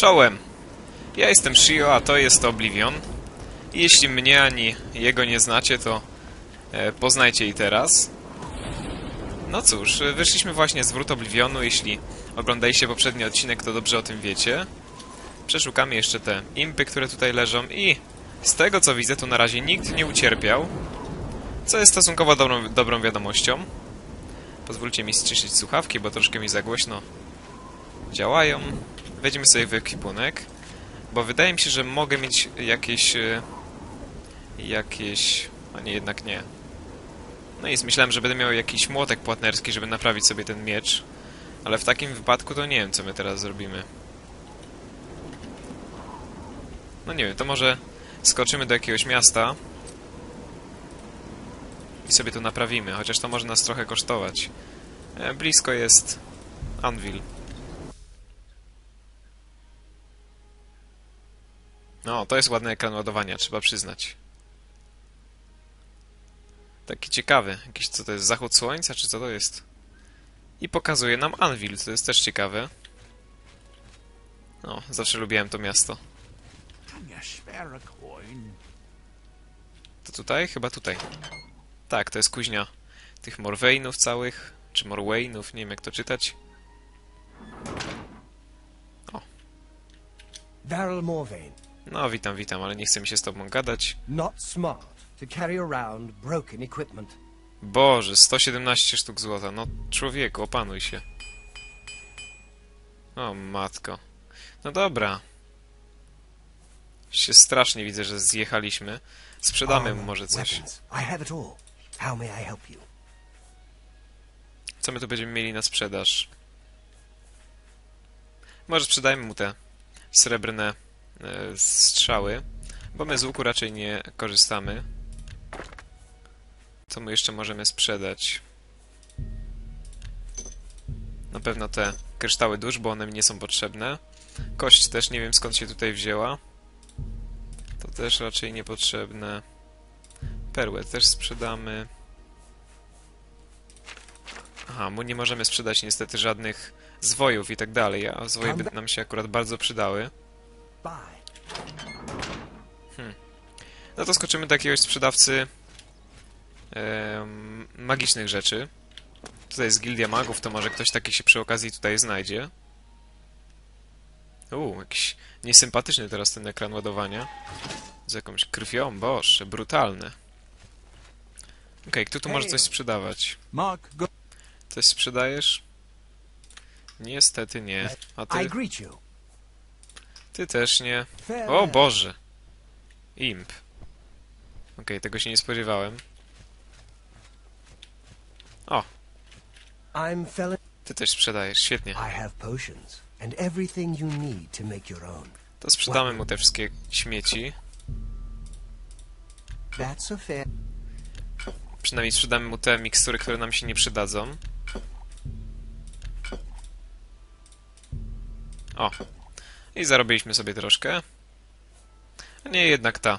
Czołem! Ja jestem Shio, a to jest Oblivion. Jeśli mnie ani jego nie znacie, to e, poznajcie i teraz. No cóż, e, wyszliśmy właśnie z Wrót Oblivionu. Jeśli oglądaliście poprzedni odcinek, to dobrze o tym wiecie. Przeszukamy jeszcze te impy, które tutaj leżą i z tego co widzę, to na razie nikt nie ucierpiał. Co jest stosunkowo dobrą, dobrą wiadomością. Pozwólcie mi ściszyć słuchawki, bo troszkę mi za głośno działają. Wejdziemy sobie w ekwipunek, bo wydaje mi się, że mogę mieć jakieś... e, jakieś... a nie, jednak nie. No i myślałem, że będę miał jakiś młotek płatnerski, żeby naprawić sobie ten miecz. Ale w takim wypadku to nie wiem, co my teraz zrobimy. No nie wiem, to może skoczymy do jakiegoś miasta i sobie to naprawimy, chociaż to może nas trochę kosztować. E, blisko jest Anvil. No, to jest ładny ekran ładowania, trzeba przyznać. Taki ciekawy. Jakiś, co to jest, zachód słońca, czy co to jest? I pokazuje nam Anvil, to jest też ciekawe. No, zawsze lubiłem to miasto. To tutaj? Chyba tutaj. Tak, to jest kuźnia tych Morweinów całych, czy Morwainów, nie wiem jak to czytać. Daryl Morvain. No, witam, witam, ale nie chce mi się z tobą gadać. Not smart to carry around broken equipment. Boże, 117 sztuk złota. No, człowieku, opanuj się. O, matko. No dobra. Się strasznie widzę, że zjechaliśmy. Sprzedamy mu może coś. Co my tu będziemy mieli na sprzedaż? Może sprzedajmy mu te srebrne strzały, bo my z łuku raczej nie korzystamy. Co mu jeszcze możemy sprzedać? Na pewno te kryształy dusz, bo one mi nie są potrzebne. Kość też nie wiem skąd się tutaj wzięła. To też raczej niepotrzebne. Perłę też sprzedamy. Aha, mu nie możemy sprzedać niestety żadnych zwojów i tak dalej, a zwoje by nam się akurat bardzo przydały. Buy. No to skoczymy do jakiegoś sprzedawcy em, magicznych rzeczy. Tutaj jest Gildia Magów, to może ktoś taki się przy okazji tutaj znajdzie. Uuu, jakiś niesympatyczny teraz ten ekran ładowania. Z jakąś krwią, boże, brutalne. Okej, kto tu może coś sprzedawać? Mark, go. Coś sprzedajesz? Niestety nie. A ty? Ty też nie. O Boże! Imp. Okej, tego się nie spodziewałem. O, ty też sprzedajesz, świetnie. To sprzedamy mu te wszystkie śmieci. Przynajmniej sprzedamy mu te mikstury, które nam się nie przydadzą. O. I zarobiliśmy sobie troszkę. Nie, jednak ta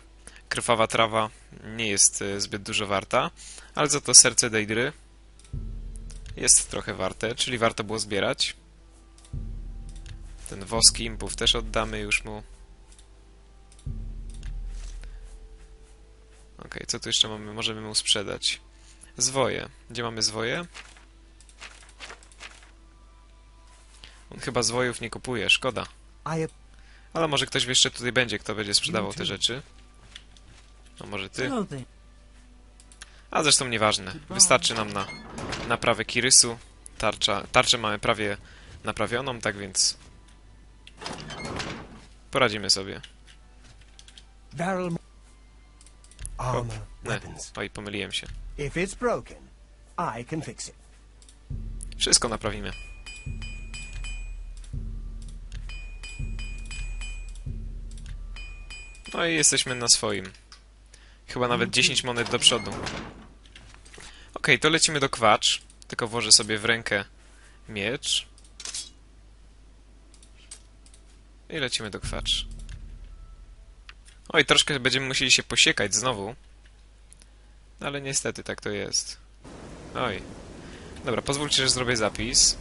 krwawa trawa nie jest e, zbyt dużo warta, ale za to serce Deidry jest trochę warte, czyli warto było zbierać. Ten woski impów też oddamy już mu. Okej, co tu jeszcze mamy? Możemy mu sprzedać. Zwoje. Gdzie mamy zwoje? On chyba zwojów nie kupuje, szkoda. Ale może ktoś jeszcze tutaj będzie, kto będzie sprzedawał te rzeczy. A może ty? A zresztą nieważne. Wystarczy nam na naprawę Kirysu. Tarcza, tarczę mamy prawie naprawioną, tak więc poradzimy sobie. Nie, oj, pomyliłem się. Wszystko naprawimy. No i jesteśmy na swoim. Chyba nawet 10 monet do przodu. Okej, to lecimy do kwacz. Tylko włożę sobie w rękę miecz. I lecimy do kwacz. Oj, troszkę będziemy musieli się posiekać znowu. Ale niestety tak to jest. Oj. Dobra, pozwólcie, że zrobię zapis.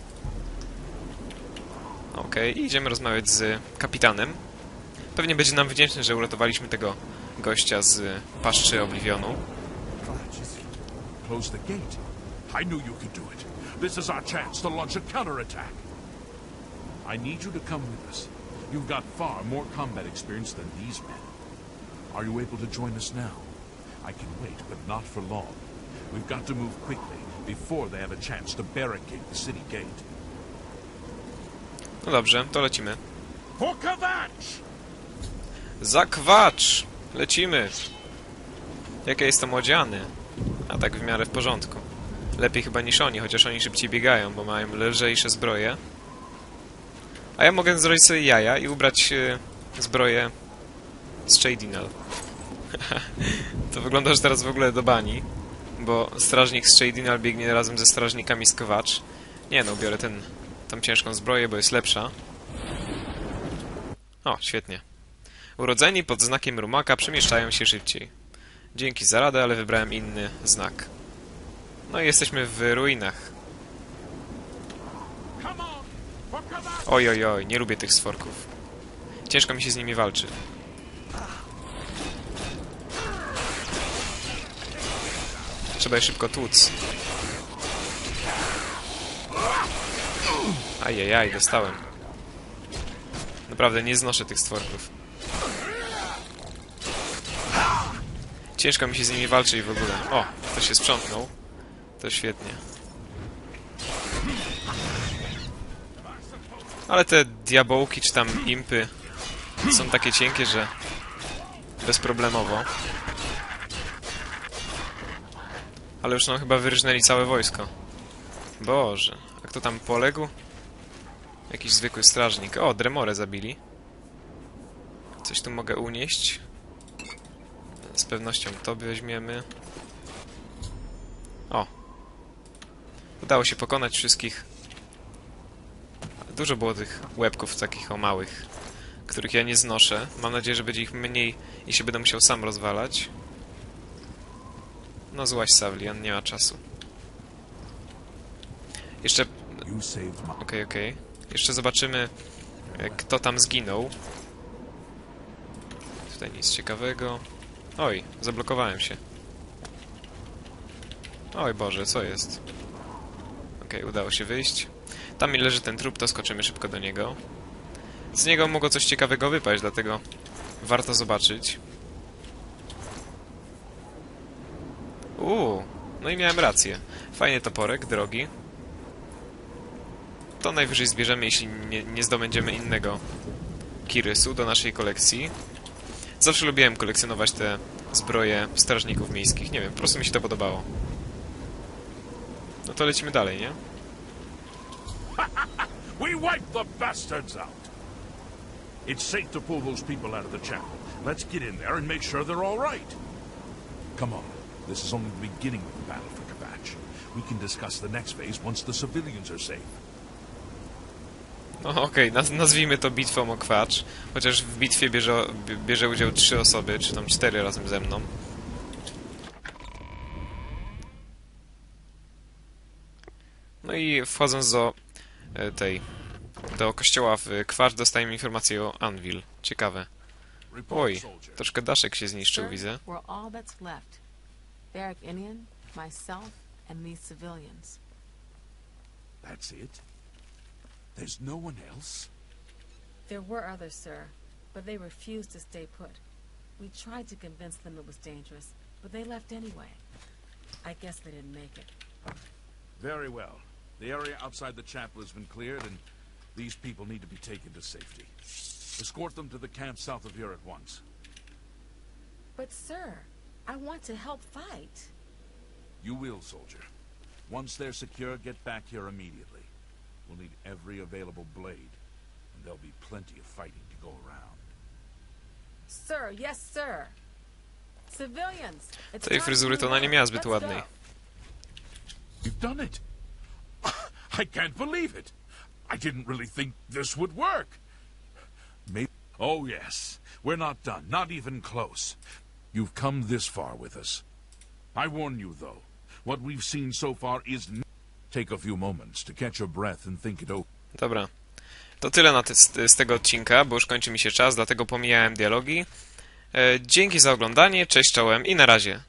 Okej, i idziemy rozmawiać z kapitanem. Pewnie będzie nam wdzięczny, że uratowaliśmy tego gościa z paszczy Oblivionu. Close the gate. I knew you could do it. This is our chance to launch a counterattack. I need you to come with us. You've got far more combat experience than these men. Are you able to join us now? I can wait, but not for long. We've got to move quickly before they have a chance to barricade the city gate. No dobrze, to lecimy. For Kavach! Zakwacz! Lecimy! Jak ja jestem odziany. A tak w miarę w porządku. Lepiej chyba niż oni, chociaż oni szybciej biegają, bo mają lżejsze zbroje. A ja mogę zrobić sobie jaja i ubrać e, zbroję z Shadinal. to wygląda, że teraz w ogóle do bani, bo strażnik z Shadinal biegnie razem ze strażnikami z Kwacz. Nie no, biorę ten, tą ciężką zbroję, bo jest lepsza. O, świetnie. Urodzeni pod znakiem rumaka przemieszczają się szybciej. Dzięki za radę, ale wybrałem inny znak. No i jesteśmy w ruinach. Oj, oj, oj, nie lubię tych stworków. Ciężko mi się z nimi walczy. Trzeba je szybko tłuc. Ajajaj, dostałem. Naprawdę nie znoszę tych stworków. Ciężko mi się z nimi walczy i w ogóle. O, to się sprzątnął. To świetnie. Ale te diabołki czy tam impy są takie cienkie, że bezproblemowo. Ale już no chyba wyrżnęli całe wojsko. Boże, a kto tam poległ? Jakiś zwykły strażnik. O, Dremorę zabili. Coś tu mogę unieść. Z pewnością to weźmiemy. O. Udało się pokonać wszystkich. Dużo było tych łebków takich o małych, których ja nie znoszę. Mam nadzieję, że będzie ich mniej i się będę musiał sam rozwalać. No złaś Savlian, nie ma czasu. Jeszcze... Saved my... Okej, okej. Jeszcze zobaczymy, e, kto tam zginął. Tutaj nic ciekawego. Oj, zablokowałem się. Oj Boże, co jest? Okej, udało się wyjść. Tam leży ten trup, to skoczymy szybko do niego. Z niego mogło coś ciekawego wypaść, dlatego warto zobaczyć. Uuu, no i miałem rację. Fajny toporek, drogi. To najwyżej zbierzemy, jeśli nie, nie zdobędziemy innego Kirysu do naszej kolekcji. Zawsze lubiłem kolekcjonować te zbroje strażników miejskich. Nie wiem, po prostu mi się to podobało. No to lecimy dalej, nie? We wiped the bastards out. It's safe to pull those people out of the chapel. Let's get in there and make sure they're all right. Come on. This is only the beginning of the battle for Kavach. We can discuss the next phase once the civilians are safe. No okej, naz nazwijmy to bitwą o kwacz. Chociaż w bitwie bierze, bie- bierze udział trzy osoby, czy tam cztery razem ze mną. No i wchodząc do e, tej do kościoła w Kwacz dostajemy informację o Anvil. Ciekawe. Oj, troszkę daszek się zniszczył, widzę. That's it? There's no one else? There were others, sir, but they refused to stay put. We tried to convince them it was dangerous, but they left anyway. I guess they didn't make it. Very well. The area outside the chapel has been cleared, and these people need to be taken to safety. Escort them to the camp south of here at once. But, sir, I want to help fight. You will, soldier. Once they're secure, get back here immediately. We'll need every available blade, and there'll be plenty of fighting to go around. Sir, yes, sir. Civilians, it's Tej time fryzury to to ona move nie out. miała zbyt Let's ładnej. go. You've done it! I can't believe it! I didn't really think this would work. Maybe. Oh, yes. We're not done. Not even close. You've come this far with us. I warn you, though. What we've seen so far is. Take a few moments to catch your breath and think it over. Dobra. To tyle na te, z, z tego odcinka, bo już kończy mi się czas, dlatego pomijałem dialogi. E, dzięki za oglądanie, cześć czołem i na razie.